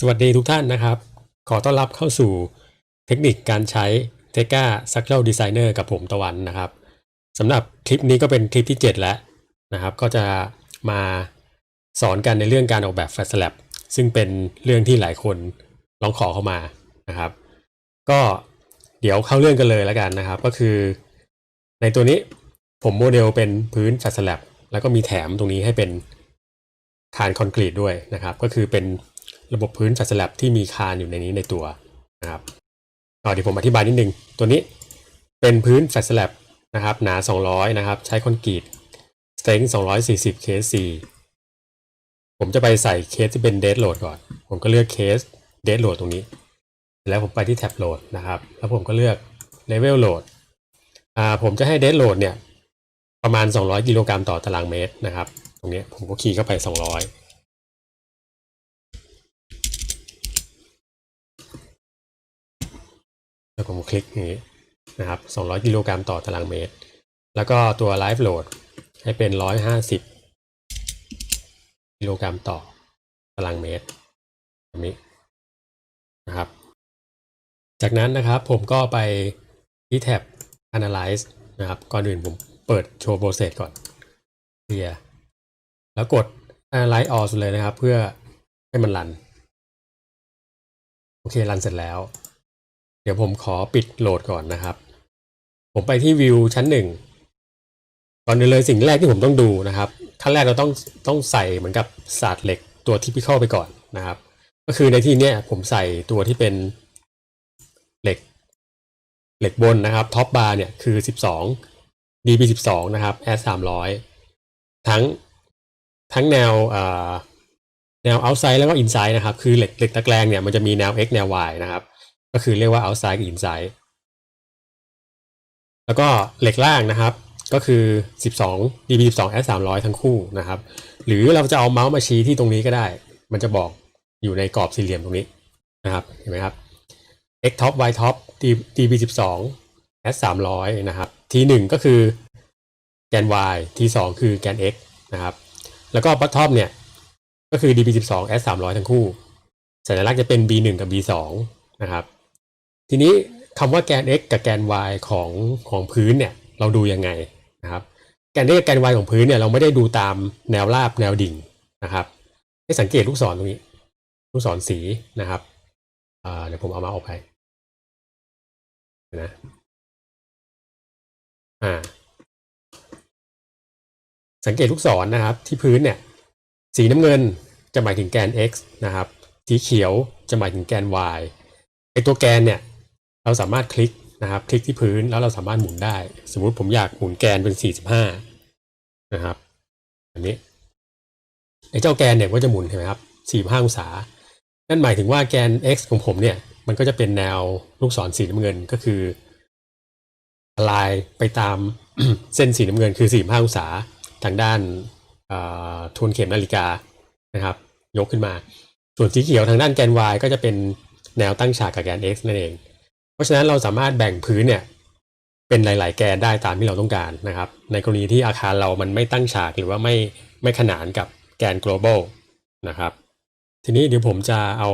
สวัสดีทุกท่านนะครับ ขอต้อนรับเข้าสู่เทคนิคการใช้ t e g a Structural Designer กับผมตะวันนะครับสำหรับคลิปนี้ก็เป็นคลิปที่ 7 แล้วนะครับ ก็จะมาสอนกันในเรื่องการออกแบบ Flat l a b ซึ่งเป็นเรื่องที่หลายคนร้องขอเข้ามานะครับ ก็เดี๋ยวเข้าเรื่องกันเลยแล้วกันนะครับ ก็คือ ในตัวนี้ผมโมเดลเป็นพื้น Flat l a b แล้วก็มีแถมตรงนี้ให้เป็นคานคอนกรีตด้วยนะครับ ก็คือเป็น ระบบพื้น Flat Slab ที่มีคานอยู่ในนี้ในตัวนะครับเดี๋ยวผมอธิบายนิดนึง ตัวนี้เป็นพื้น Flat Slab นะครับ หนา 200 นะครับ ใช้คอนกรีต strength 240 KC ผมจะไปใส่เคสที่เป็น dead load ก่อน ผมก็เลือกเคส dead load ตรงนี้ แล้วผมไปที่ tab load นะครับ แล้วผมก็เลือก level load อ่าผมจะให้ dead load เนี่ย ประมาณ 200 กิโลกรัมต่อตารางเมตรนะครับ ตรงนี้ผมก็คีย์เข้าไป 200 แล้วผมคลิกอย่างนี้นะครับ200 กิโลกรัมต่อตารางเมตร แล้วก็ตัว live load ให้เป็น 150 กิโลกรัมต่อตารางเมตรแบบนี้นะครับ จากนั้นนะครับผมก็ไปที่แท็บ analyze นะครับ ก่อนอื่นผมเปิดโชว์ process ก่อน clear แล้วกด analyze all เลยนะครับ เพื่อให้มันรัน โอเค รันเสร็จแล้ว เดี๋ยวผมขอปิดโหลดก่อนนะครับ ผมไปที่วิวชั้นหนึ่งก่อนอื่นเลยสิ่งแรกที่ผมต้องดูนะครับขั้นแรกเราต้องต้องใส่เหมือนกับศาสตร์เหล็กตัวที่พิเข้าไปก่อนนะครับ ก็คือในที่เนี้ยผมใส่ตัวที่เป็นเหล็ก เหล็กบนนะครับท็อปบาร์เนี่ยคือ 12 DB 12นะครับ S 300 ทั้งทั้งแนวแนว outside แล้วก็ inside นะครับ คือเหล็กเหล็กตะแกรงเนี่ยมันจะมีแนว x แนว y นะครับ ก็คือเรียกว่า outside กับ inside แล้วก็เหล็กล่างนะครับ ก็คือ 12 DB 12 S 300ทั้งคู่นะครับ หรือเราจะเอาเมาส์มาชี้ที่ตรงนี้ก็ได้ มันจะบอกอยู่ในกรอบสี่เหลี่ยมตรงนี้นะครับ เห็นไหมครับ x top y top DB 12 S 300นะครับ t 1ก็คือแกน y t 2คือแกน x นะครับ แล้วก็ bottom เนี่ย ก็คือ DB 12 S 300ทั้งคู่ สัญลักษณ์จะเป็น B 1กับ B 2นะครับ ทีนี้คำว่าแกน x กับแกน y ของของพื้นเนี่ยเราดูยังไงนะครับ แกน x กับแกน y ของพื้นเนี่ยเราไม่ได้ดูตามแนวราบแนวดิ่งนะครับให้สังเกตลูกศรตรงนี้ ลูกศรสีนะครับเดี๋ยวผมเอามาออกไปนะอ่า สังเกตลูกศรนะครับที่พื้นเนี่ย สีน้ำเงินจะหมายถึงแกน x นะครับ สีเขียวจะหมายถึงแกน y ไอตัวแกนเนี่ย เราสามารถคลิกนะครับ คลิกที่พื้นแล้วเราสามารถหมุนได้ สมมุติผมอยากหมุนแกนเป็น 45 นะครับอันนี้ไอเจ้าแกนเนี่ยก็จะหมุนเห็นไหมครับ 45 องศา นั่นหมายถึงว่าแกน x ของผมเนี่ย มันก็จะเป็นแนวลูกศรสีน้ำเงินก็คือลายไปตามเส้นสีน้ำเงินคือ 45 องศาทางด้านทวนเข็มนาฬิกานะครับ ยกขึ้นมา ส่วนสีเขียวทางด้านแกน y ก็จะเป็นแนวตั้งฉากกับแกน x นั่นเอง เพราะฉะนั้นเราสามารถแบ่งพื้นเนี่ยเป็นหลาย ๆ แกนได้ตามที่เราต้องการนะครับ ในกรณีที่อาคารเรามันไม่ตั้งฉากหรือว่าไม่ไม่ขนานกับแกน global นะครับ ทีนี้เดี๋ยวผมจะเอา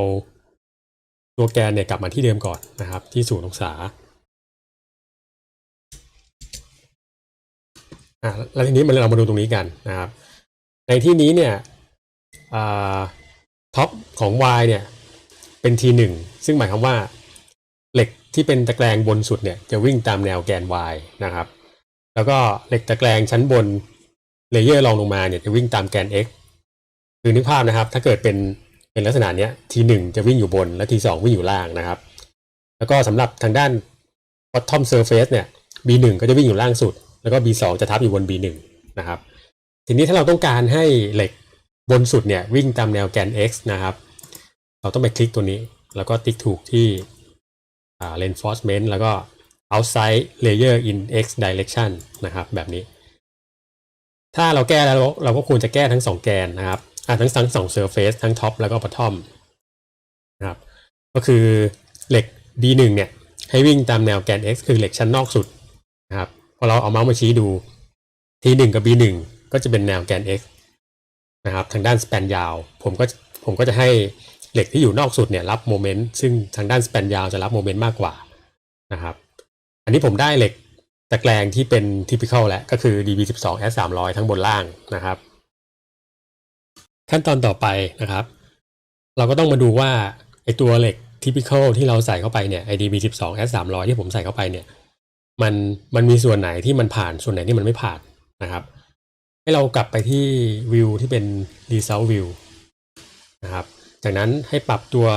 ตัวแกนเนี่ยกลับมาที่เดิมก่อนนะครับ ที่ศูนย์องศาอะแล้วทีนี้มันเรามาดูตรงนี้กันนะครับ ในที่นี้เนี่ยท็อปของ y เนี่ยเป็น t 1ซึ่งหมายความว่า ที่เป็นตะแกรงบนสุดเนี่ยจะวิ่งตามแนวแกน y นะครับ แล้วก็เหล็กตะแกรงชั้นบนเลเยอร์รองลงมาเนี่ยจะวิ่งตามแกน x คือนึกภาพนะครับ ถ้าเกิดเป็นเป็นลักษณะเนี้ย t 1จะวิ่งอยู่บนและ t 2วิ่งอยู่ล่างนะครับ แล้วก็สำหรับทางด้าน bottom surface เนี่ย b 1 ก็จะวิ่งอยู่ล่างสุด แล้วก็ b 2 จะทับอยู่บน b 1 นะครับ ทีนี้ถ้าเราต้องการให้เหล็กบนสุดเนี่ยวิ่งตามแนวแกน x นะครับ เราต้องไปคลิกตัวนี้ แล้วก็ติ๊กถูกที่ reinforcement แล้วก็ outside layer in x direction นะครับ แบบนี้ ถ้าเราแก้แล้วเราก็ควรจะแก้ทั้งสองแกนนะครับทั้งทั้งสอง surface ทั้ง top แล้วก็ bottom นะครับ ก็คือเหล็ก B1 เนี่ย ให้วิ่งตามแนวแกน x คือเหล็กชั้นนอกสุดนะครับ พอเราเอาเมาส์มาชี้ดู T1 กับ B1 ก็จะเป็นแนวแกน x นะครับ ทางด้าน span ยาว ผมก็ผมก็จะให้ เหล็กที่อยู่นอกสุดเนี่ยรับโมเมนต์ซึ่งทางด้านสแปนยาวจะรับโมเมนต์มากกว่านะครับอันนี้ผมได้เหล็กตะแกรงที่เป็น typical แล้วก็คือ DB12 S 300ทั้งบนล่างนะครับ ขั้นตอนต่อไปนะครับ เราก็ต้องมาดูว่าไอตัวเหล็ก typical ที่เราใส่เข้าไปเนี่ยไอ DB12 S 300ที่ผมใส่เข้าไปเนี่ยมันมันมีส่วนไหนที่มันผ่านส่วนไหนที่มันไม่ผ่านนะครับ ให้เรากลับไปที่วิวที่เป็น result view นะครับ จากนั้นให้ปรับตัว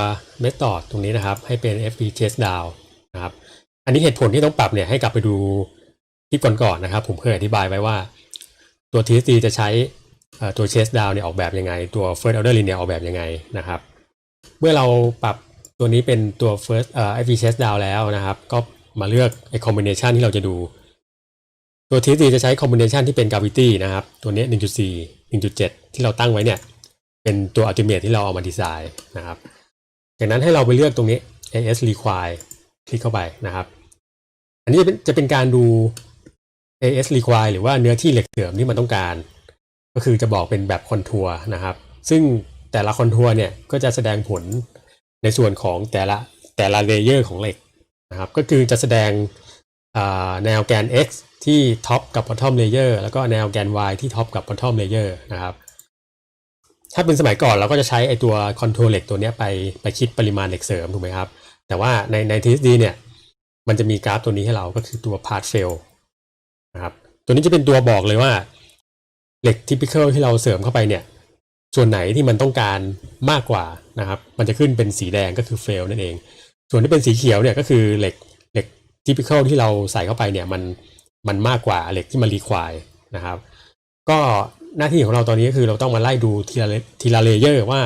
method ตรงนี้นะครับ ให้เป็น fp chase down นะครับ อันนี้เหตุผลที่ต้องปรับเนี่ยให้กลับไปดูคลิปก่อนๆนะครับ ผมเคยอธิบายไว้ว่าตัว TSD จะใช้ตัว chase down เนี่ยออกแบบยังไง ตัว first order linear ออกแบบยังไงนะครับ เมื่อเราปรับตัวนี้เป็นตัว first เอ่อ fp chase down แล้วนะครับ ก็มาเลือกไอ้ combination ที่เราจะดู ตัว TSD จะใช้ combination ที่เป็น gravity นะครับ ตัวนี้ 1.4 1.7 ที่เราตั้งไว้เนี่ย เป็นตัว ultimate ที่เราเอามาดีไซน์นะครับจากนั้นให้เราไปเลือกตรงนี้ AS require คลิกเข้าไปนะครับ อันนี้จะเป็นจะเป็นการดู AS require หรือว่าเนื้อที่เหล็กเสริมที่มันต้องการ ก็คือจะบอกเป็นแบบคอนทัวร์นะครับ ซึ่งแต่ละคอนทัวร์เนี่ยก็จะแสดงผลในส่วนของแต่ละแต่ละเลเยอร์ของเหล็กนะครับ ก็คือจะแสดงแนวแกน x ที่ท็อปกับ bottom layer แล้วก็แนวแกน y ที่ท็อปกับ bottom layer นะครับ ถ้าเป็นสมัยก่อนเราก็จะใช้ไอตัวคอนโทรลเหล็กตัวนี้ไปไปคิดปริมาณเหล็กเสริมถูกไหมครับ แต่ว่าในใน TSD เนี่ย มันจะมีกราฟตัวนี้ให้เราก็คือตัว part fail นะครับ ตัวนี้จะเป็นตัวบอกเลยว่าเหล็ก typical ที่เราเสริมเข้าไปเนี่ย ส่วนไหนที่มันต้องการมากกว่านะครับ มันจะขึ้นเป็นสีแดงก็คือ fail นั่นเอง ส่วนที่เป็นสีเขียวเนี่ยก็คือเหล็กเหล็ก typical ที่เราใส่เข้าไปเนี่ยมันมันมากกว่าเหล็กที่มัน require นะครับ ก็ หน้าที่ของเราตอนนี้ก็คือเราต้องมาไล่ดูทีละทีละเลเยอร์ว่า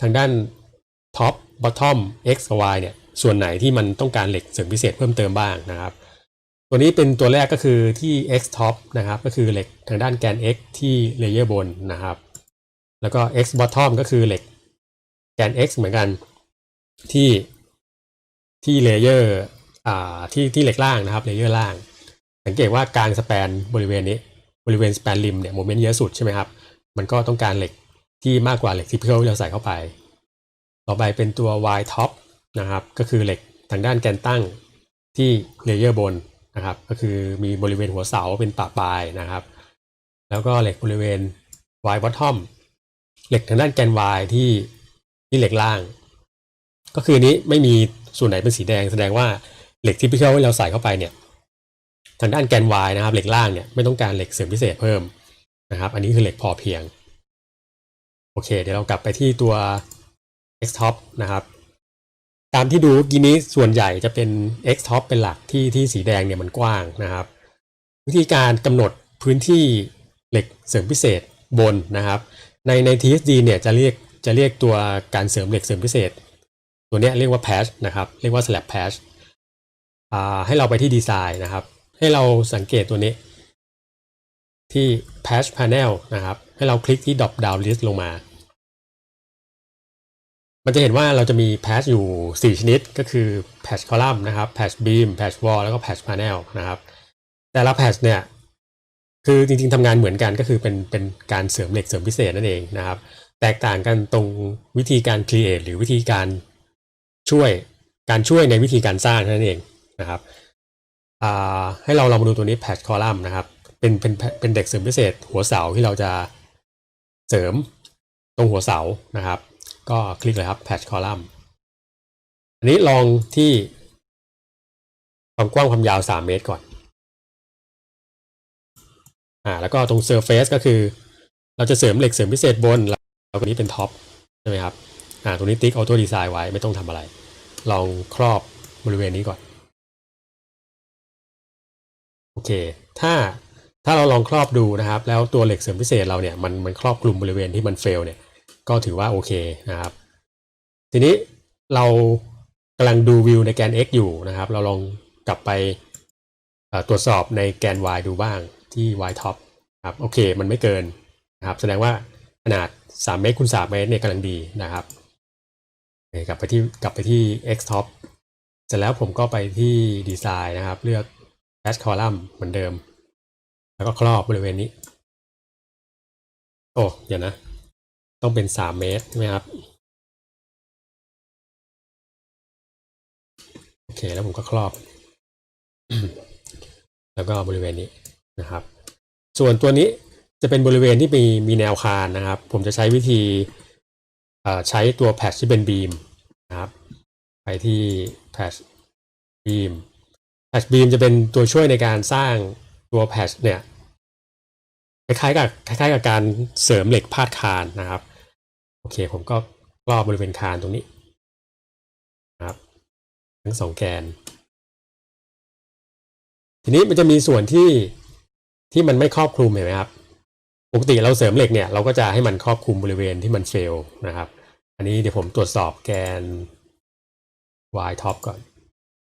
ทางด้านท็อป bottom x กับ y เนี่ย ส่วนไหนที่มันต้องการเหล็กเสริมพิเศษเพิ่มเติมบ้างนะครับ ตัวนี้เป็นตัวแรกก็คือที่ x top นะครับ ก็คือเหล็กทางด้านแกน x ที่เลเยอร์บนนะครับ แล้วก็ x bottom ก็คือเหล็กแกน x เหมือนกันที่ที่เลเยอร์อ่าที่ที่เหล็กล่างนะครับเลเยอร์ล่าง สังเกตว่ากลางสแปนบริเวณนี้ บริเวณสแปนริมเนี่ยโมเมนต์เยอะสุดใช่ไหมครับ มันก็ต้องการเหล็กที่มากกว่าเหล็กที่เพิลที่เราใส่เข้าไป ต่อไปเป็นตัว y top นะครับ ก็คือเหล็กทางด้านแกนตั้งที่เลเยอร์บนนะครับ ก็คือมีบริเวณหัวเสาเป็นปะปลายนะครับ แล้วก็เหล็กบริเวณ y bottom เหล็กทางด้านแกน y ที่ที่เหล็กล่าง ก็คือนี้ไม่มีส่วนไหนเป็นสีแดงแสดงว่าเหล็กที่พิเที่เราใส่เข้าไปเนี่ย ทางด้านแกน Y นะครับ เหล็กล่างเนี่ยไม่ต้องการเหล็กเสริมพิเศษเพิ่มนะครับ อันนี้คือเหล็กพอเพียง โอเค เดี๋ยวเรากลับไปที่ตัว X top นะครับ ตามที่ดูกี้นี้ส่วนใหญ่จะเป็น X top เป็นหลักที่ที่สีแดงเนี่ยมันกว้างนะครับ วิธีการกำหนดพื้นที่เหล็กเสริมพิเศษบนนะครับ ในใน TSD เนี่ยจะเรียกจะเรียกตัวการเสริมเหล็กเสริมพิเศษ ตัวนี้เรียกว่า patch นะครับ เรียกว่า slab patch ให้เราไปที่ดีไซน์นะครับ ให้เราสังเกตตัวนี้ ที่ patch panel นะครับ ให้เราคลิกที่ drop down list ลงมา มันจะเห็นว่าเราจะมี patch อยู่ 4 ชนิดก็คือ patch column นะครับ patch beam patch wall แล้วก็ patch panel นะครับ แต่ละ patch เนี่ยคือจริงๆทำงานเหมือนกันก็คือเป็นเป็นการเสริมเหล็กเสริมพิเศษนั่นเองนะครับ แตกต่างกันตรงวิธีการ create หรือวิธีการช่วยการช่วยในวิธีการสร้างนั่นเองนะครับ ให้เราลองมาดูตัวนี้ patch column นะครับ เป็นเป็นเป็นเด็กเสริมพิเศษ หัวเสาที่เราจะเสริมตรงหัวเสานะครับ ก็คลิกเลยครับ patch column อันนี้ลองที่ความกว้างความยาว 3 เมตรก่อนอ่าแล้วก็ตรง surface ก็คือ เราจะเสริมเหล็กเสริมพิเศษบนแล้วตัวนี้เป็นท็อปใช่ไหมครับอ่าตัวนี้ติ๊ก auto design ไว้ไม่ต้องทำอะไร ลองครอบบริเวณนี้ก่อน โอเค ถ้าถ้าเราลองครอบดูนะครับ แล้วตัวเหล็กเสริมพิเศษเราเนี่ยมันมันครอบคลุมบริเวณที่มันเฟลเนี่ยก็ถือว่าโอเคนะครับ ทีนี้เรากำลังดูวิวในแกน x อยู่นะครับ เราลองกลับไปตรวจสอบในแกน y ดูบ้างที่ y top ครับโอเคมันไม่เกินนะครับ แสดงว่าขนาด 3 เมตรคูณ3เมตรเนี่ยกำลังดีนะครับกลับไปที่กลับไปที่ x top เสร็จแล้วผมก็ไปที่ดีไซน์นะครับ เลือก แคชคอลัมน์เหมือนเดิม แล้วก็ครอบบริเวณนี้ โอ้เดี๋ยวนะ ต้องเป็น 3 เมตรใช่ไหมครับ โอเค แล้วผมก็ครอบ แล้วก็บริเวณนี้นะครับ ส่วนตัวนี้จะเป็นบริเวณที่มีมีแนวคานนะครับ ผมจะใช้วิธีใช้ตัวแพทที่เป็นบีมนะครับ ไปที่แพทบีม แพชบีมจะเป็นตัวช่วยในการสร้างตัวแพชเนี่ยคล้ายๆกับคล้ายๆกับการเสริมเหล็กพาดคานนะครับ โอเค ผมก็รอบบริเวณคานตรงนี้นะครับ ทั้งสองแกน ทีนี้มันจะมีส่วนที่ที่มันไม่ครอบคลุมเห็นไหมครับปกติเราเสริมเหล็กเนี่ยเราก็จะให้มันครอบคลุมบริเวณที่มันเฟลนะครับ อันนี้เดี๋ยวผมตรวจสอบแกน y top ก่อน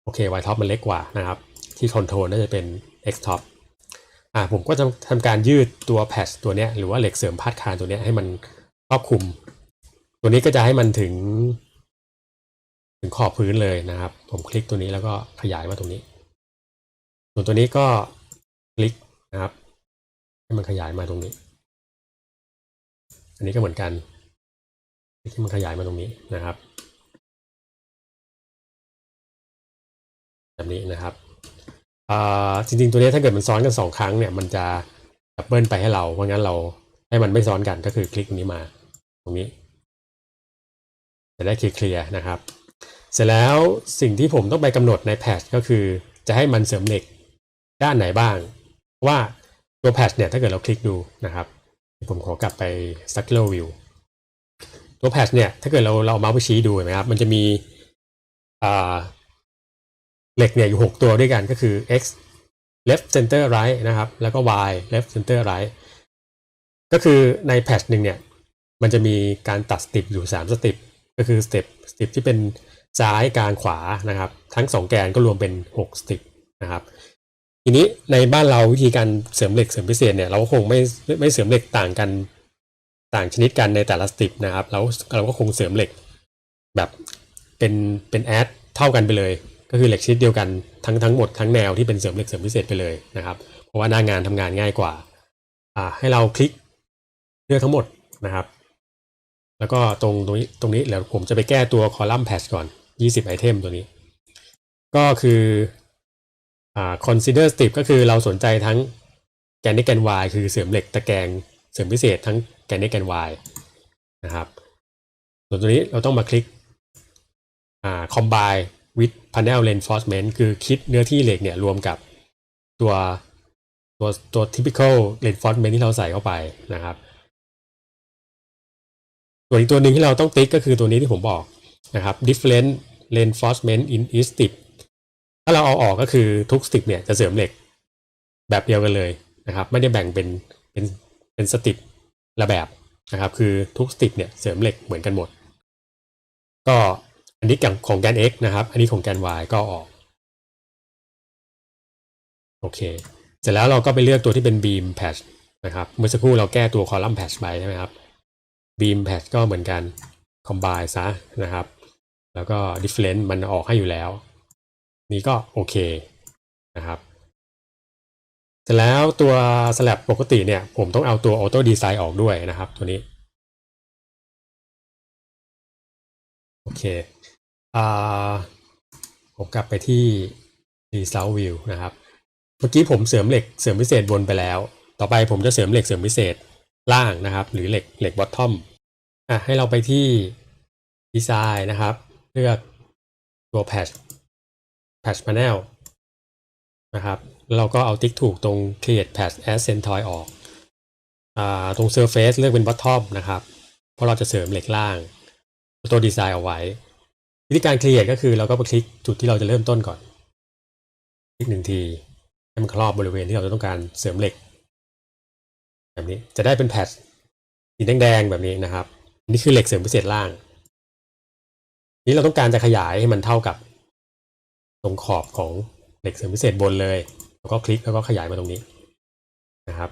โอเค y top มันเล็กกว่านะครับ ที่คอนโทรลน่าจะเป็น x top อ่าผมก็จะทำการยืดตัวแพชตัวเนี้ยหรือว่าเหล็กเสริมพาดคานตัวเนี้ยให้มันครอบคลุม ตัวนี้ก็จะให้มันถึง ถึงขอบพื้นเลยนะครับ ผมคลิกตัวนี้แล้วก็ขยายมาตรงนี้ ส่วนตัวนี้ก็คลิกนะครับ ให้มันขยายมาตรงนี้ อันนี้ก็เหมือนกันคลิกให้มันขยายมาตรงนี้นะครับ แบบนี้นะครับจริงๆตัวนี้ถ้าเกิดมันซ้อนกันสองครั้งเนี่ยมันจะดับเบิลไปให้เราเพราะงั้นเราให้มันไม่ซ้อนกันก็คือคลิกตรงนี้มา ตรงนี้ จะได้เคลียร์นะครับ เสร็จแล้วสิ่งที่ผมต้องไปกำหนดในแพทก็คือ จะให้มันเสริมเหล็กด้านไหนบ้าง ว่าตัวแพทเนี่ยถ้าเกิดเราคลิกดูนะครับ ผมขอกลับไป structural view ตัวแพทเนี่ยถ้าเกิดเราเราเอาเมาส์ไปชี้ดูเห็นไหมครับมันจะมีอ่า เหล็กเนี่ยอยู่ 6 ตัวด้วยกันก็คือ x left center right นะครับ แล้วก็ y left center right ก็คือในแพทหนึ่งเนี่ย มันจะมีการตัดสติปอยู่ 3 สติปก็คือสเต็ปสต็ปที่เป็นซ้ายกลางขวานะครับ ทั้ง 2 แกนก็รวมเป็น 6 สต็ปนะครับ ทีนี้ในบ้านเราวิธีการเสริมเหล็กเสริมพิเศษเนี่ยเราก็คงไม่ไม่เสริมเหล็กต่างกันต่างชนิดกันในแต่ละสติปนะครับแล้วเราก็คงเสริมเหล็กแบบเป็นเป็นแอดเท่ากันไปเลย ก็คือเหล็กชนิดเดียวกันทั้งทั้งหมดทั้งแนวที่เป็นเสริมเหล็กเสริมพิเศษไปเลยนะครับ เพราะว่าหน้างานทำงานง่ายกว่าอ่า ให้เราคลิกเลือกทั้งหมดนะครับ แล้วก็ตรงตรงนี้ตรงนี้เดี๋ยวผมจะไปแก้ตัวคอลัมน์แพชก่อน 20ไอเทมตัวนี้ ก็คืออ่า consider strip ก็คือเราสนใจทั้งแกน x แกน y คือเสริมเหล็กตะแกรงเสริมพิเศษทั้งแกน x แกน y นะครับ ส่วนตัวนี้เราต้องมาคลิกอ่า combine with panel reinforcement คือคิดเนื้อที่เหล็กเนี่ยรวมกับตัวตัวตัว typical reinforcement ที่เราใส่เข้าไปนะครับส่วนอีกตัวหนึ่งที่เราต้องติ๊กก็คือตัวนี้ที่ผมบอกนะครับ different reinforcement in each strip ถ้าเราเอาออกก็คือทุก strip เนี่ยจะเสริมเหล็กแบบเดียวกันเลยนะครับ ไม่ได้แบ่งเป็นเป็นเป็นสติปละแบบนะครับ คือทุกสติปเนี่ยเสริมเหล็กเหมือนกันหมด ก็ อันนี้ของแกน x นะครับ อันนี้ของแกน y ก็ออก โอเค เสร็จแล้วเราก็ไปเลือกตัวที่เป็น beam patch นะครับ เมื่อสักครู่เราแก้ตัว column patch ไปใช่ไหมครับ beam patch ก็เหมือนกัน combine ซะนะครับ แล้วก็ different มันออกให้อยู่แล้ว นี่ก็โอเคนะครับเสร็จแล้วตัว slab ปกติเนี่ย ผมต้องเอาตัว auto design ออกด้วยนะครับ ตัวนี้ โอเค ผมกลับไปที่ result view นะครับ เมื่อกี้ผมเสริมเหล็กเสริมพิเศษบนไปแล้ว ต่อไปผมจะเสริมเหล็กเสริมพิเศษล่างนะครับ หรือเหล็กเหล็ก bottom อะให้เราไปที่ design นะครับ เลือกตัว patch patch panel นะครับแล้วเราก็เอาติ๊กถูกตรง create patch as centroid ออกอ่าตรง surface เลือกเป็น bottom นะครับ เพราะเราจะเสริมเหล็กล่าง ตัวดีไซน์เอาไว้ วิธีการ create ก็คือเราก็ไปคลิกจุดที่เราจะเริ่มต้นก่อน คลิกหนึ่งทีให้มันครอบบริเวณที่เราจะต้องการเสริมเหล็ก แบบนี้จะได้เป็นแพทสีแดงๆแบบนี้นะครับนนี่คือเหล็กเสริมพิเศษล่าง นี้เราต้องการจะขยายให้มันเท่ากับ ตรงขอบของเหล็กเสริมพิเศษบนเลยแล้วก็คลิกแล้วก็ขยายมาตรงนี้นะครับ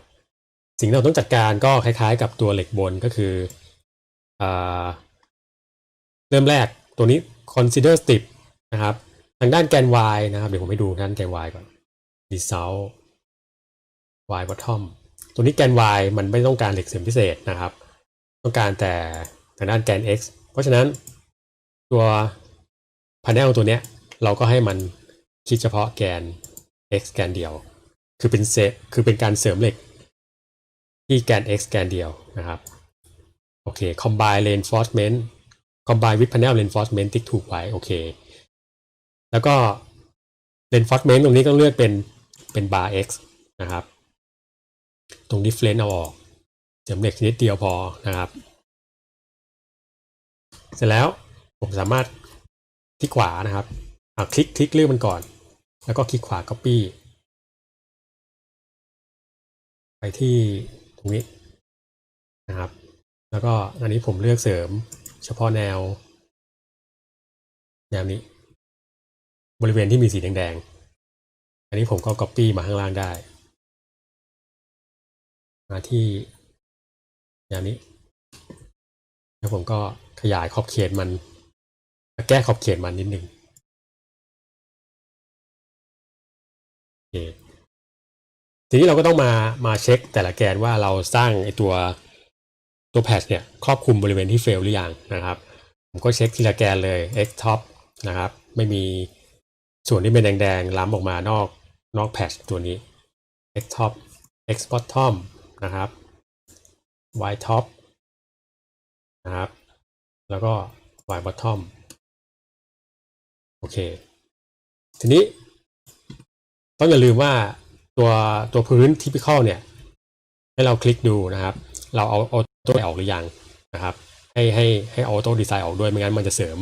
สิ่งที่เราต้องจัดการก็คล้ายๆ กับตัวเหล็กบนก็คืออ่าเริ่มแรก ตัวนี้ consider strip นะครับ ทางด้านแกน y นะครับ เดี๋ยวผมให้ดูด้านแกน y ก่อน result y bottom ตัวนี้แกน y มันไม่ต้องการเหล็กเสริมพิเศษนะครับ ต้องการแต่ทางด้านแกน x เพราะฉะนั้นตัว panel ตัวเนี้ยเราก็ให้มันคิดเฉพาะแกน x แกนเดียว คือเป็นเซคือเป็นการเสริมเหล็ก ที่แกน x แกนเดียวนะครับ โอเค combine reinforcement combine with panel reinforcement ติ๊กถูกไว้โอเค แล้วก็ reinforcement ตรงนี้ก็เลือกเป็นเป็น bar x นะครับ ตรง difference เอาออกเสริมเหล็กชนิดเดียวพอนะครับ เสร็จแล้วผมสามารถคลิกขวานะครับอะคลิกคลิกเลือกมันก่อน แล้วก็คลิกขวา copy ไปที่ตรงนี้นะครับ แล้วก็อันนี้ผมเลือกเสริม เฉพาะแนว แนวนี้ บริเวณที่มีสีแดงๆ อันนี้ผมก็ copy มาข้างล่างได้ มาที่แนวนี้ แล้วผมก็ขยายขอบเขตมัน แก้ขอบเขตมันนิดนึงทีนี้เราก็ต้องมามาเช็คแต่ละแกนว่าเราสร้างไอตัว ตัวแพทเนี่ยครอบคลุมบริเวณที่เฟลหรือยังนะครับ ผมก็เช็คทีละแกนเลย x top นะครับ ไม่มีส่วนที่เป็นแดงๆ ล้ำออกมานอกนอกแพทตัวนี้ x top x bottom นะครับ y top นะครับ แล้วก็ y bottom โอเค ทีนี้ ต้องอย่าลืมว่าตัวตัวพื้น typical เนี่ย ให้เราคลิกดูนะครับ เราเอาออโต้ออกหรือยังนะครับ ให้ให้ให้ออโต้ดีไซน์ออกด้วยไม่งั้นมันจะเสริม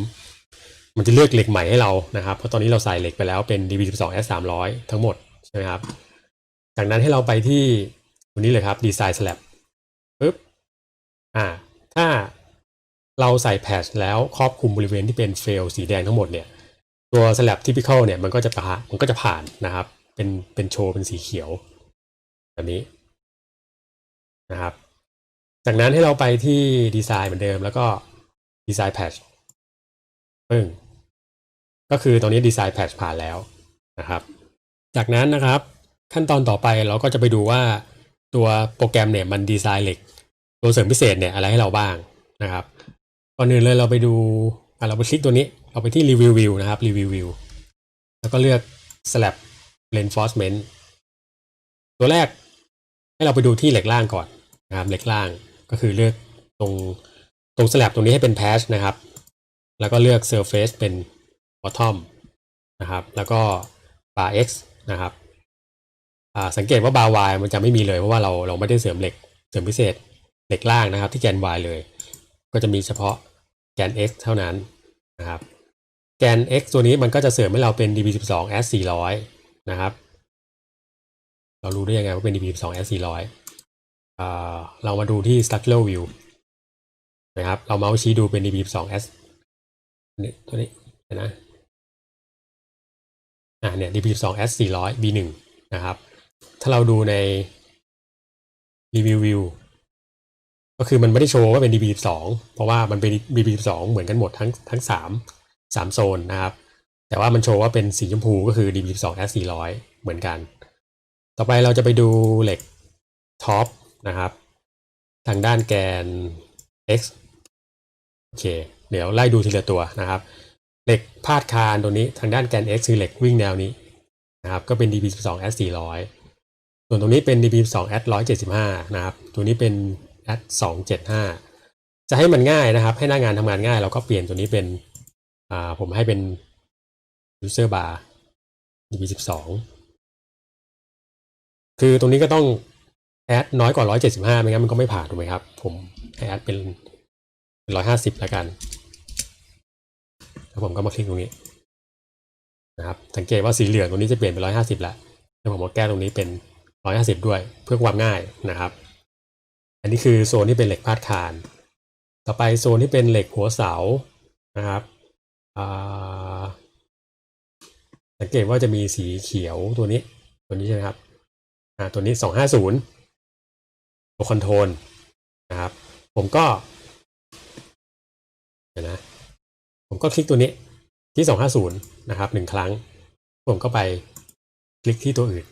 มันจะเลือกเหล็กใหม่ให้เรานะครับ เพราะตอนนี้เราใส่เหล็กไปแล้วเป็น DB12 S 300 ทั้งหมดใช่ไหมครับ จากนั้นให้เราไปที่ตรงนี้เลยครับ Design Slab ปึ๊บอ่า ถ้าเราใส่แพทแล้วครอบคลุมบริเวณที่เป็นเฟลสีแดงทั้งหมดเนี่ย ตัว slab typical เนี่ยมันก็จะผ่านมันก็จะผ่านนะครับ เป็นเป็นโชว์เป็นสีเขียว แบบนี้นะครับ จากนั้นให้เราไปที่ดีไซน์เหมือนเดิม แล้วก็ดีไซน์แพทปึ้งก็คือตรงนี้ดีไซน์แพทผ่านแล้วนะครับ จากนั้นนะครับขั้นตอนต่อไปเราก็จะไปดูว่าตัวโปรแกรมเนี่ยมันดีไซน์เหล็ก ตัวเสริมพิเศษเนี่ยอะไรให้เราบ้างนะครับก่อนอื่นเลยเราไปดูอะเราไปคลิกตัวนี้เราไปที่ review view นะครับ review view แล้วก็เลือก slab reinforcement ตัวแรกให้เราไปดูที่เหล็กล่างก่อนนะครับเหล็กล่าง ก็คือเลือกตรงตรง slab ตรงนี้ให้เป็น patch นะครับ แล้วก็เลือก surface เป็น bottom นะครับ แล้วก็ bar x นะครับอ่าสังเกตว่า bar y มันจะไม่มีเลยเพราะว่าเราเราไม่ได้เสริมเหล็กเสริมพิเศษเหล็กล่างนะครับ ที่แกน y เลย ก็จะมีเฉพาะแกน x เท่านั้นนะครับแกน x ตัวนี้มันก็จะเสริมให้เราเป็น db12 s 400นะครับ เรารู้ได้ยังไงว่าเป็น db12 s 400อ่า เรามาดูที่ structural view นะครับ เราเมาส์ชี้ดูเป็น db12 s นี่ตัวนี้นะอ่าเนี่ย db12 s 400 b1 นะครับ ถ้าเราดูใน review view ก็คือมันไม่ได้โชว์ว่าเป็น DB12 เพราะว่ามันเป็น DB12 เหมือนกันหมดทั้งทั้งสามสามโซนนะครับ แต่ว่ามันโชว์ว่าเป็นสีชมพูก็คือ DB12 S400 เหมือนกัน ต่อไปเราจะไปดูเหล็กท็อป นะครับ ทางด้านแกน X โอเค เดี๋ยวไล่ดูทีละตัวนะครับ เหล็กพาดคานตัวนี้ทางด้านแกน X คือเหล็กวิ่งแนวนี้นะครับ ก็เป็น DB12 S400 ส่วนตรงนี้เป็น DB12 S175 นะครับ ตัวนี้เป็น at สองเจ็ดห้าจะให้มันง่ายนะครับ ให้หน้างานทำงานง่าย เราก็เปลี่ยนตัวนี้เป็น อ่า ผมให้เป็น user bar db สิบสองคือตรงนี้ก็ต้อง add น้อยกว่าร้อยเจ็ดสิบห้าไม่งั้นมันก็ไม่ผ่านถูกไหมครับ ผมให้ add เป็นร้อยห้าสิบแล้วกัน แล้วผมก็มาคลิกตรงนี้นะครับ สังเกตว่าสีเหลืองตรงนี้จะเปลี่ยนเป็นร้อยห้าสิบแล้วแล้วผมก็แก้ตรงนี้เป็นร้อยห้าสิบด้วย เพื่อความง่ายนะครับ อันนี้คือโซนที่เป็นเหล็กพาดคาน ต่อไปโซนที่เป็นเหล็กหัวเสานะครับสังเกตว่าจะมีสีเขียวตัวนี้ ตัวนี้ใช่ไหมครับ อ่า ตัวนี้สองห้าศูนย์ ตัวคอนโทรลนะครับ ผมก็เดี๋ยวนะ ผมก็คลิกตัวนี้ที่สองห้าศูนย์นะครับหนึ่งครั้ง ผมก็ไปคลิกที่ตัวอื่น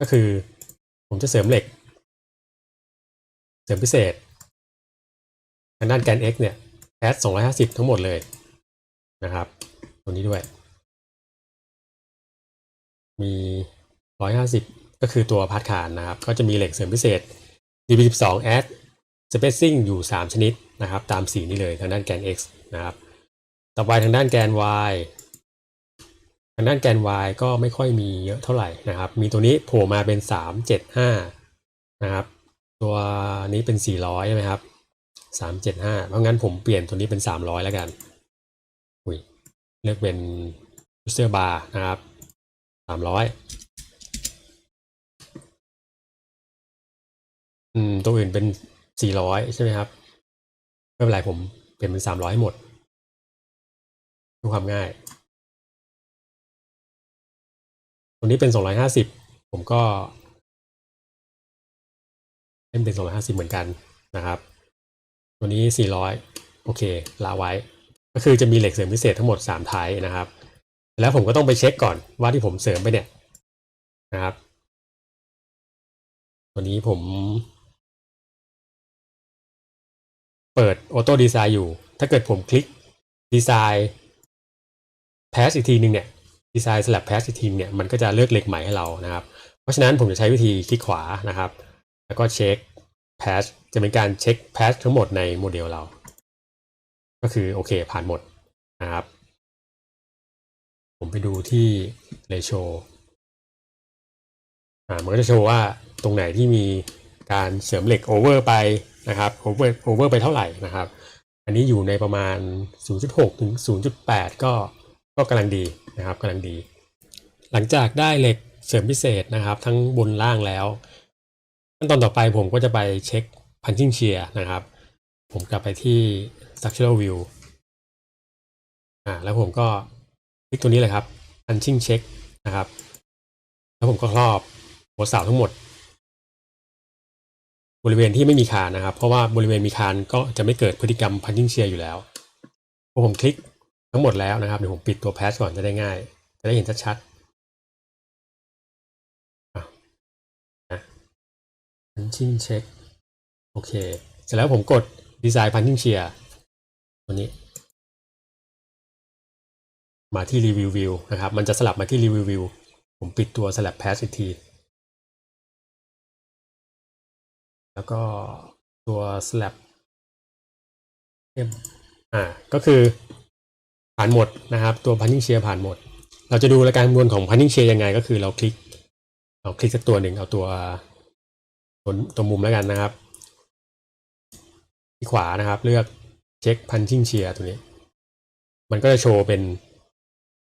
ก็คือผมจะเสริมเหล็ก เสริมพิเศษทางด้านแกน x เนี่ยแอด250 ทั้งหมดเลยนะครับ ตัวนี้ด้วย มีร้อยห้าสิบ ก็คือตัวพาร์ทคานนะครับ ก็จะมีเหล็กเสริมพิเศษ DB12 add spacing อยู่ 3 ชนิดนะครับ ตามสีนี้เลยทางด้านแกน x นะครับต่อไปทางด้านแกน y ทางด้านแกน y ก็ไม่ค่อยมีเยอะเท่าไหร่นะครับ มีตัวนี้โผล่มาเป็น 375 นะครับ ตัวนี้เป็น 400 ใช่ไหมครับ 375 เพราะงั้นผมเปลี่ยนตัวนี้เป็น 300 แล้วกัน อุ้ยเลือกเป็น user bar นะครับ 300 อืม ตัวอื่นเป็น400ใช่ไหมครับไม่เป็นไรผมเปลี่ยนเป็น300ให้หมดเพื่อความง่าย ตัวนี้เป็น250ผมก็เล่นเป็น250เหมือนกันนะครับ ตัวนี้400โอเคละไว้ ก็คือจะมีเหล็กเสริมพิเศษทั้งหมด3ไทยนะครับ แล้วผมก็ต้องไปเช็คก่อนว่าที่ผมเสริมไปเนี่ยนะครับ ตัวนี้ผม เปิดออโต้ดีไซน์อยู่ ถ้าเกิดผมคลิกดีไซน์แพสอีกทีหนึ่งเนี่ยดีไซน์สลับแพสอีกทีเนี่ยมันก็จะเลือกเหล็กใหม่ให้เรานะครับ เพราะฉะนั้นผมจะใช้วิธีคลิกขวานะครับ แล้วก็เช็คแพสจะเป็นการเช็คแพสทั้งหมดในโมเดลเรา ก็คือโอเคผ่านหมดนะครับ ผมไปดูที่เรโชอ่ามันก็จะโชว์ว่าตรงไหนที่มีการเสริมเหล็กโอเวอร์ไป นะครับโอเวอร์โอเวอร์ไปเท่าไหร่นะครับ อันนี้อยู่ในประมาณ 0.6 ถึง 0.8 ก็ก็กำลังดีนะครับกำลังดี หลังจากได้เหล็กเสริมพิเศษนะครับ ทั้งบนล่างแล้วขั้นตอนต่อไปผมก็จะไปเช็ค punching shear นะครับ ผมกลับไปที่ structural view อ่าแล้วผมก็คลิกตัวนี้เลยครับ punching check นะครับ แล้วผมก็ครอบหัวเสาทั้งหมด บริเวณที่ไม่มีคานนะครับ เพราะว่าบริเวณมีคานก็จะไม่เกิดพฤติกรรม punching shear อยู่แล้วพอผมคลิกทั้งหมดแล้วนะครับเดี๋ยวผมปิดตัว patch ก่อนจะได้ง่าย จะได้เห็นชัดๆอะนะ punching check โอเค เสร็จแล้วผมกด design punching shear ตัวนี้ มาที่ review view นะครับ มันจะสลับมาที่ review view ผมปิดตัว slab patch อีกที แล้วก็ตัว slab เอ็มอ่าก็คือผ่านหมดนะครับ ตัว punching shear ผ่านหมด เราจะดูรายการคำนวณของ punching shear ยังไง ก็คือเราคลิกเราคลิกสักตัวหนึ่งเอาตัวตัวตัวมุมแล้วกันนะครับ ที่ขวานะครับ เลือกเช็ค punching shear ตัวนี้ มันก็จะโชว์เป็น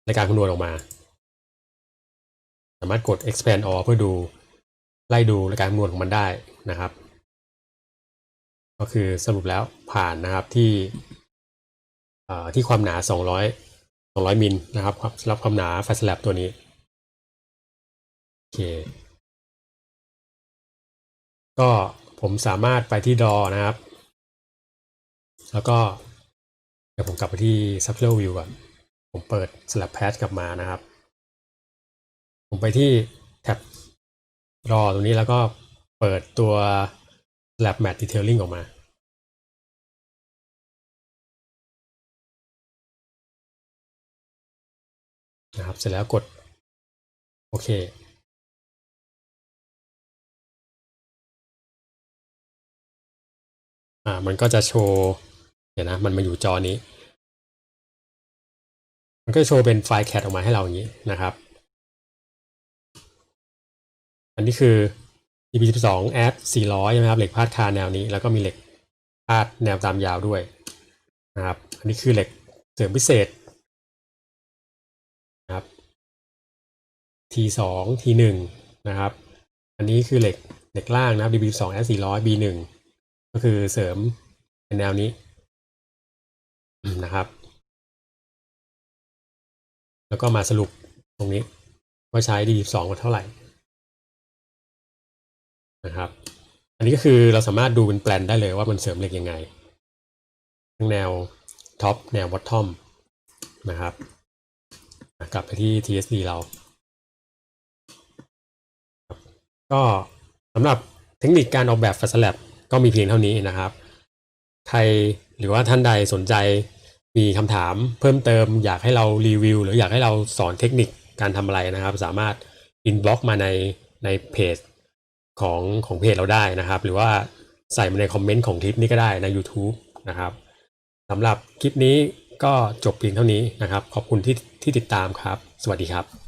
รายการคำนวณออกมา สามารถกด expand all เพื่อดูไล่ดูรายการคำนวณของมันได้นะครับ ก็คือสรุปแล้วผ่านนะครับที่ที่ความหนา 200 200มิลนะครับสำหรับความหนาไฟสลับตัวนี้โอเคก็ผมสามารถไปที่ดอนะครับ แล้วก็เดี๋ยวผมกลับไปที่ Subtle View ก่อนผมเปิด Slab Patch กลับมานะครับ ผมไปที่แท็บรอตรงนี้แล้วก็เปิดตัว lab Matte Detailing ออกมานะครับเสร็จแล้วกด โอเค อ่า มันก็จะโชว์ เดี๋ยวนะ มันมาอยู่จอนี้ มันก็โชว์เป็นไฟล์แคทออกมาให้เราอย่างนี้นะครับ อันนี้คือ EP12 add 400ใช่ไหมครับเหล็กพาดคาแนวนี้ แล้วก็มีเหล็กพาดแนวตามยาวด้วยนะครับ อันนี้คือเหล็กเสริมพิเศษนะครับ T2 T1 นะครับ อันนี้คือเหล็กเหล็กล่างนะครับ DB2 add 400 B1 ก็คือเสริมเป็นแนวนี้นะครับ แล้วก็มาสรุปตรงนี้ว่าใช้ D2 มาเท่าไหร่ นะครับ อันนี้ก็คือเราสามารถดูเป็นแปลนได้เลยว่ามันเสริมเหล็กยังไง ทั้งแนวท็อปแนวบอททอมนะครับกลับไปที่ TSD เรา ก็สำหรับเทคนิคการออกแบบ f a s t Lab ก็มีเพียงเท่านี้นะครับ ใครหรือว่าท่านใดสนใจมีคำถามเพิ่มเติมอยากให้เรารีวิว หรืออยากให้เราสอนเทคนิคการทำอะไรนะครับ สามารถอินบล็อกมาในในเพจ ของของเพจเราได้นะครับ หรือว่าใส่มาในคอมเมนต์ของคลิปนี้ก็ได้ใน YouTube นะครับสำหรับคลิปนี้ก็จบเพียงเท่านี้นะครับ ขอบคุณที่ที่ติดตามครับ สวัสดีครับ